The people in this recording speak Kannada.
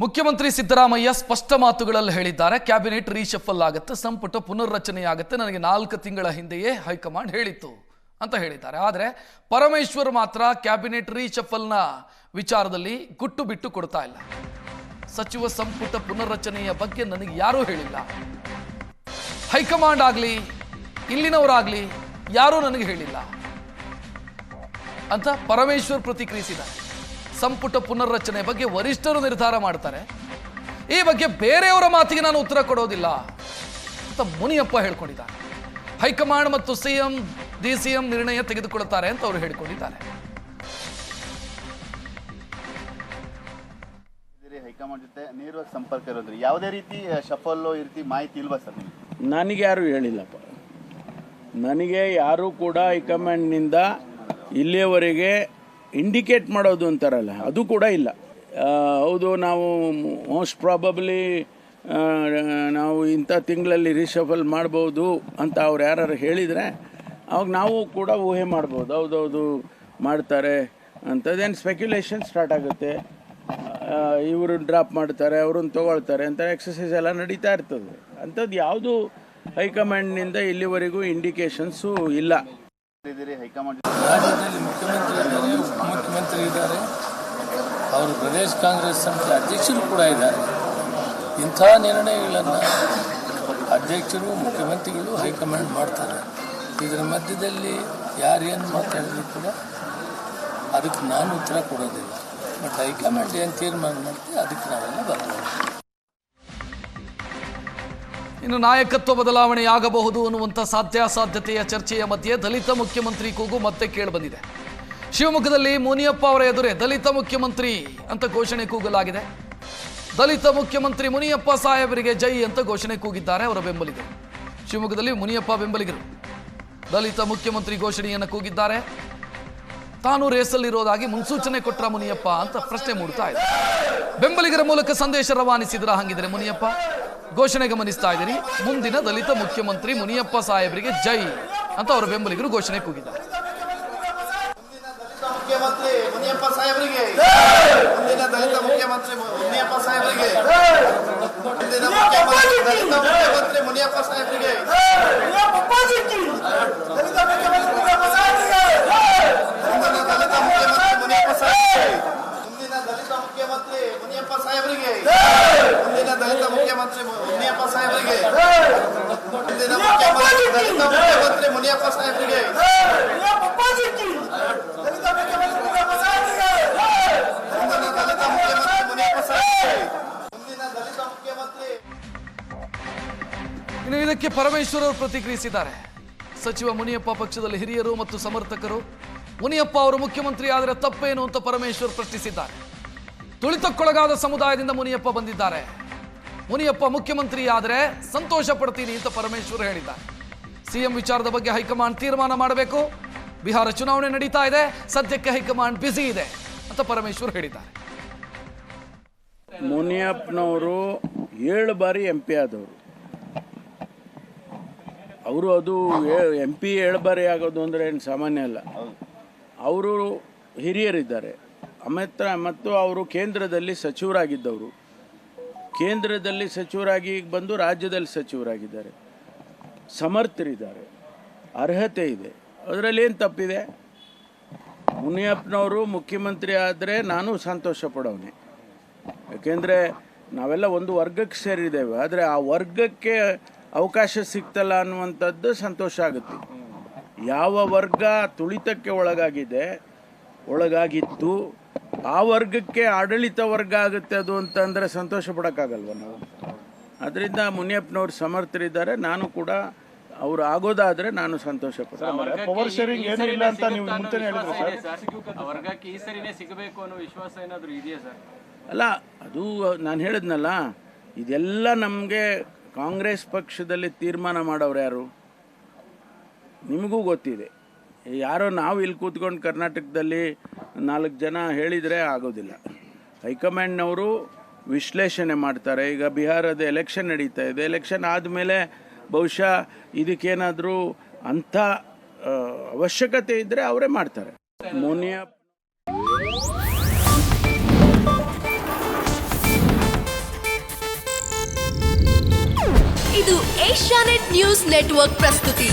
ಮುಖ್ಯಮಂತ್ರಿ ಸಿದ್ದರಾಮಯ್ಯ ಸ್ಪಷ್ಟ ಮಾತುಗಳಲ್ಲಿ ಹೇಳಿದ್ದಾರೆ. ಕ್ಯಾಬಿನೆಟ್ ರೀಶಫಲ್ ಆಗುತ್ತೆ, ಸಂಪುಟ ಪುನರ್ರಚನೆಯಾಗುತ್ತೆ. ನನಗೆ ನಾಲ್ಕು ತಿಂಗಳ ಹಿಂದೆಯೇ ಹೈಕಮಾಂಡ್ ಹೇಳಿತ್ತು ಅಂತ ಹೇಳಿದ್ದಾರೆ. ಆದರೆ ಪರಮೇಶ್ವರ್ ಮಾತ್ರ ಕ್ಯಾಬಿನೆಟ್ ರೀಶಫಲ್ನ ವಿಚಾರದಲ್ಲಿ ಗುಟ್ಟು ಬಿಟ್ಟು ಕೊಡ್ತಾ ಇಲ್ಲ. ಸಚಿವ ಸಂಪುಟ ಪುನರ್ರಚನೆಯ ಬಗ್ಗೆ ನನಗೆ ಯಾರೂ ಹೇಳಿಲ್ಲ. ಹೈಕಮಾಂಡ್ ಆಗಲಿ, ಇಲ್ಲಿನವರಾಗಲಿ ಯಾರೂ ನನಗೆ ಹೇಳಿಲ್ಲ ಅಂತ ಪರಮೇಶ್ವರ್ ಪ್ರತಿಕ್ರಿಯಿಸಿದ್ದಾರೆ. ಸಂಪುಟ ಪುನರ್ರಚನೆ ಬಗ್ಗೆ ವರಿಷ್ಠರು ನಿರ್ಧಾರ ಮಾಡ್ತಾರೆ. ಈ ಬಗ್ಗೆ ಬೇರೆಯವರ ಮಾತಿಗೆ ನಾನು ಉತ್ತರ ಕೊಡೋದಿಲ್ಲ ಅಂತ ಮುನಿಯಪ್ಪ ಹೇಳ್ಕೊಂಡಿದ್ದಾರೆ. ಹೈಕಮಾಂಡ್ ಮತ್ತು ಸಿಎಂ ಡಿ ಸಿ ಎಂ ನಿರ್ಣಯ ತೆಗೆದುಕೊಳ್ಳುತ್ತಾರೆ ಅಂತ ಅವರು ಹೇಳಿಕೊಂಡಿದ್ದಾರೆ. ಹೈಕಮಾಂಡ್ ಜೊತೆ ನೇರವಾಗಿ ಸಂಪರ್ಕ ಇರೋದ್ರಿ. ಯಾವುದೇ ರೀತಿ ಶಫಲ್ಲು ಈ ರೀತಿ ಮಾಹಿತಿ ಇಲ್ವಾ ಸರ್ ನನಗೆ ಯಾರು ಹೇಳಿಲ್ಲಪ್ಪ. ನನಗೆ ಯಾರೂ ಕೂಡ ಹೈಕಮಾಂಡ್ನಿಂದ ಇಲ್ಲಿಯವರೆಗೆ ಇಂಡಿಕೇಟ್ ಮಾಡೋದು ಅಂತಾರಲ್ಲ, ಅದು ಕೂಡ ಇಲ್ಲ. ಹೌದು, ನಾವು ಮೋಸ್ಟ್ ಪ್ರಾಬಬ್ಲಿ ನಾವು ಇಂಥ ತಿಂಗಳಲ್ಲಿ ರಿಶಫಲ್ ಮಾಡ್ಬೋದು ಅಂತ ಅವ್ರು ಯಾರು ಹೇಳಿದರೆ, ಅವಾಗ ನಾವು ಕೂಡ ಊಹೆ ಮಾಡ್ಬೋದು. ಹೌದೌದು, ಮಾಡ್ತಾರೆ ಅಂಥದ್ದೇನು ಸ್ಪೆಕ್ಯುಲೇಷನ್ ಸ್ಟಾರ್ಟ್ ಆಗುತ್ತೆ. ಇವರು ಡ್ರಾಪ್ ಮಾಡ್ತಾರೆ, ಅವ್ರನ್ನ ತೊಗೊಳ್ತಾರೆ ಅಂತ ಎಕ್ಸಸೈಸ್ ಎಲ್ಲ ನಡೀತಾ ಇರ್ತದೆ. ಅಂಥದ್ದು ಯಾವುದು ಹೈಕಮಾಂಡ್ನಿಂದ ಇಲ್ಲಿವರೆಗೂ ಇಂಡಿಕೇಶನ್ಸು ಇಲ್ಲ. ರಾಜ್ಯದಲ್ಲಿ ಮುಖ್ಯಮಂತ್ರಿ ಇದ್ದಾರೆ, ಉಪಮುಖ್ಯಮಂತ್ರಿ ಇದ್ದಾರೆ. ಅವರು ಪ್ರದೇಶ ಕಾಂಗ್ರೆಸ್ ಸಂಸ್ಥೆ ಅಧ್ಯಕ್ಷರು ಕೂಡ ಇದ್ದಾರೆ. ಇಂಥ ನಿರ್ಣಯಗಳನ್ನು ಅಧ್ಯಕ್ಷರು, ಮುಖ್ಯಮಂತ್ರಿಗಳು ಹೈಕಮಾಂಡ್ ಮಾಡ್ತಾರೆ. ಇದರ ಮಧ್ಯದಲ್ಲಿ ಯಾರೇನು ಮಾತಾಡಿದ್ರು ಕೂಡ ಅದಕ್ಕೆ ನಾನು ಉತ್ತರ ಕೊಡೋದಿಲ್ಲ. ಬಟ್ ಹೈಕಮಾಂಡ್ ಏನು ತೀರ್ಮಾನ ಮಾಡ್ತೀವಿ ಅದಕ್ಕೆ ನಾವೆಲ್ಲ ಬರ್ತೀವಿ ಇನ್ನು ನಾಯಕತ್ವ ಬದಲಾವಣೆಯಾಗಬಹುದು ಅನ್ನುವಂಥ ಸಾಧ್ಯಾಸಾಧ್ಯತೆಯ ಚರ್ಚೆಯ ಮಧ್ಯೆ ದಲಿತ ಮುಖ್ಯಮಂತ್ರಿ ಕೂಗು ಮತ್ತೆ ಕೇಳಿಬಂದಿದೆ. ಶಿವಮೊಗ್ಗದಲ್ಲಿ ಮುನಿಯಪ್ಪ ಅವರ ಎದುರೇ ದಲಿತ ಮುಖ್ಯಮಂತ್ರಿ ಅಂತ ಘೋಷಣೆ ಕೂಗಲಾಗಿದೆ. ದಲಿತ ಮುಖ್ಯಮಂತ್ರಿ ಮುನಿಯಪ್ಪ ಸಾಹೇಬರಿಗೆ ಜೈ ಅಂತ ಘೋಷಣೆ ಕೂಗಿದ್ದಾರೆ, ಅವರ ಬೆಂಬಲಿಗರು. ಶಿವಮೊಗ್ಗದಲ್ಲಿ ಮುನಿಯಪ್ಪ ಬೆಂಬಲಿಗರು. ದಲಿತ ಮುಖ್ಯಮಂತ್ರಿ ಘೋಷಣೆಯನ್ನು ಕೂಗಿದ್ದಾರೆ. ತಾನು ರೇಸಲ್ಲಿರೋದಾಗಿ ಮುನ್ಸೂಚನೆ ಕೊಟ್ರ ಮುನಿಯಪ್ಪ ಅಂತ ಪ್ರಶ್ನೆ ಮೂಡ್ತಾ ಇದೆ. ಬೆಂಬಲಿಗರ ಮೂಲಕ ಸಂದೇಶ ರವಾನಿಸಿದ್ರ ಹಂಗಿದ್ರೆ ಮುನಿಯಪ್ಪ? ಘೋಷಣೆ ಗಮನಿಸ್ತಾ ಇದ್ದೀನಿ. ಮುಂದಿನ ದಲಿತ ಮುಖ್ಯಮಂತ್ರಿ ಮುನಿಯಪ್ಪ ಸಾಹೇಬರಿಗೆ ಜೈ ಅಂತ ಅವರ ಬೆಂಬಲಿಗರು ಘೋಷಣೆ ಕೂಗಿದ್ದಾರೆ. ಮುಖ್ಯಮಂತ್ರಿ ಮುನಿಯಪ್ಪ ಸಾಹೇಬರಿಗೆ ಮುಂದಿನ ದಲಿತ ಮುಖ್ಯಮಂತ್ರಿ ಮುನಿಯಪ್ಪ ಸಾಹೇಬರಿಗೆ ಮುಂದಿನ ಮುಖ್ಯಮಂತ್ರಿ ದಲಿತ ಮುಖ್ಯಮಂತ್ರಿ ಮುನಿಯಪ್ಪ ಸಾಹೇಬರಿಗೆ ಮುಂದಿನ ದಲಿತ ಮುಖ್ಯಮಂತ್ರಿ ಮುನಿಯಪ್ಪ ಸಾಹೇಬರಿಗೆ ಮುಂದಿನ ದಲಿತ ಮುಖ್ಯಮಂತ್ರಿ ಮುನಿಯಪ್ಪ ಸಾಹೇಬರಿಗೆ ಮುಂದಿನ ದಲಿತ ಮುಖ್ಯಮಂತ್ರಿ ಮುನಿಯಪ್ಪ ಸಾಹೇಬರಿಗೆ ಮುಂದಿನ ಮುಖ್ಯಮಂತ್ರಿ ಮುನಿಯಪ್ಪ ಸಾಹೇಬರಿಗೆ ಇನ್ನು ಇದಕ್ಕೆ ಪರಮೇಶ್ವರ್ ಅವರು ಪ್ರತಿಕ್ರಿಯಿಸಿದ್ದಾರೆ. ಸಚಿವ ಮುನಿಯಪ್ಪ ಪಕ್ಷದಲ್ಲಿ ಹಿರಿಯರು ಮತ್ತು ಸಮರ್ಥಕರು ಮುನಿಯಪ್ಪ ಅವರು ಮುಖ್ಯಮಂತ್ರಿ ಆದರೆ ತಪ್ಪೇನು ಅಂತ ಪರಮೇಶ್ವರ್ ಪ್ರಶ್ನಿಸಿದ್ದಾರೆ. ತುಳಿತಕ್ಕೊಳಗಾದ ಸಮುದಾಯದಿಂದ ಮುನಿಯಪ್ಪ ಬಂದಿದ್ದಾರೆ. ಮುನಿಯಪ್ಪ ಮುಖ್ಯಮಂತ್ರಿ ಆದರೆ ಸಂತೋಷ ಪಡ್ತೀನಿ ಅಂತ ಪರಮೇಶ್ವರ್ ಹೇಳಿದ್ದಾರೆ. ಸಿಎಂ ವಿಚಾರದ ಬಗ್ಗೆ ಹೈಕಮಾಂಡ್ ತೀರ್ಮಾನ ಮಾಡಬೇಕು. ಬಿಹಾರ ಚುನಾವಣೆ ನಡೀತಾ ಇದೆ. ಸದ್ಯಕ್ಕೆ ಹೈಕಮಾಂಡ್ ಬ್ಯುಸಿ ಇದೆ ಅಂತ ಪರಮೇಶ್ವರ್ ಹೇಳಿದ್ದಾರೆ. ಮುನಿಯಪ್ಪನವರು ಏಳು ಬಾರಿ ಎಂ ಪಿ ಆದವರು. ಅವರು ಅದು ಎಂ ಪಿ ಏಳು ಬಾರಿ ಆಗೋದು ಅಂದರೆ ಏನು ಸಾಮಾನ್ಯ ಅಲ್ಲ. ಅವರು ಹಿರಿಯರಿದ್ದಾರೆ. ಅಮಿತ್ ಮತ್ತು ಅವರು ಕೇಂದ್ರದಲ್ಲಿ ಸಚಿವರಾಗಿದ್ದವರು. ಕೇಂದ್ರದಲ್ಲಿ ಸಚಿವರಾಗಿ ಬಂದು ರಾಜ್ಯದಲ್ಲಿ ಸಚಿವರಾಗಿದ್ದಾರೆ. ಸಮರ್ಥರಿದ್ದಾರೆ. ಅರ್ಹತೆ ಇದೆ. ಅದರಲ್ಲಿ ಏನು ತಪ್ಪಿದೆ? ಮುನಿಯಪ್ಪನವರು ಮುಖ್ಯಮಂತ್ರಿ ಆದರೆ ನಾನು ಸಂತೋಷ ಪಡೋನೆ ಯಾಕೆಂದರೆ ನಾವೆಲ್ಲ ಒಂದು ವರ್ಗಕ್ಕೆ ಸೇರಿದ್ದೇವೆ. ಆದರೆ ಆ ವರ್ಗಕ್ಕೆ ಅವಕಾಶ ಸಿಗ್ತಲ್ಲ ಅನ್ನುವಂಥದ್ದು ಸಂತೋಷ ಆಗುತ್ತೆ. ಯಾವ ವರ್ಗ ತುಳಿತಕ್ಕೆ ಒಳಗಾಗಿದೆ, ಒಳಗಾಗಿತ್ತು, ಆ ವರ್ಗಕ್ಕೆ ಆಡಳಿತ ವರ್ಗ ಆಗುತ್ತೆ ಅದು ಅಂತಂದರೆ ಸಂತೋಷ ಪಡೋಕ್ಕಾಗಲ್ವ ನಾವು? ಅದರಿಂದ ಮುನಿಯಪ್ಪನವ್ರು ಸಮರ್ಥರಿದ್ದಾರೆ. ನಾನು ಕೂಡ ಅವರು ಆಗೋದಾದರೆ ನಾನು ಸಂತೋಷ ಪಡ್ತೀನಿ ಪವರ್ ಶೇರಿಂಗ್ ಏನೂ ಇಲ್ಲ ಅಂತ ನೀವು ಮುಂಚೆನೇ ಹೇಳಿದ್ರು ಸರ್. ವರ್ಗಕ್ಕೆ ಈ ಸರಿನೇ ಸಿಗಬೇಕು ಅನ್ನೋ ವಿಶ್ವಾಸ ಏನಾದರೂ ಇದೆಯಾ ಸರ್? ಅಲ್ಲ ಅದು ನಾನು ಹೇಳಿದ್ನಲ್ಲ ಇದೆಲ್ಲ ನಮಗೆ ಕಾಂಗ್ರೆಸ್ ಪಕ್ಷದಲ್ಲಿ ತೀರ್ಮಾನ ಮಾಡೋರು ಯಾರು? ನಿಮಗೂ ಗೊತ್ತಿದೆ. ಯಾರೋ ನಾವು ಇಲ್ಲಿ ಕೂತ್ಕೊಂಡು ಕರ್ನಾಟಕದಲ್ಲಿ ನಾಲ್ಕು ಜನ ಹೇಳಿದರೆ ಆಗೋದಿಲ್ಲ. ಹೈಕಮಾಂಡ್ನವರು ವಿಶ್ಲೇಷಣೆ ಮಾಡ್ತಾರೆ. ಈಗ ಬಿಹಾರದ ಎಲೆಕ್ಷನ್ ನಡೀತಾ ಇದೆ. ಎಲೆಕ್ಷನ್ ಆದಮೇಲೆ ಬಹುಶಃ ಇದಕ್ಕೇನಾದರೂ ಅಂಥ ಅವಶ್ಯಕತೆ ಇದ್ದರೆ ಅವರೇ ಮಾಡ್ತಾರೆ. ಮೋನಿಯಾ ಇದು ಏಷ್ಯಾನೆಟ್ ನ್ಯೂಸ್ ನೆಟ್ವರ್ಕ್ ಪ್ರಸ್ತುತಿ.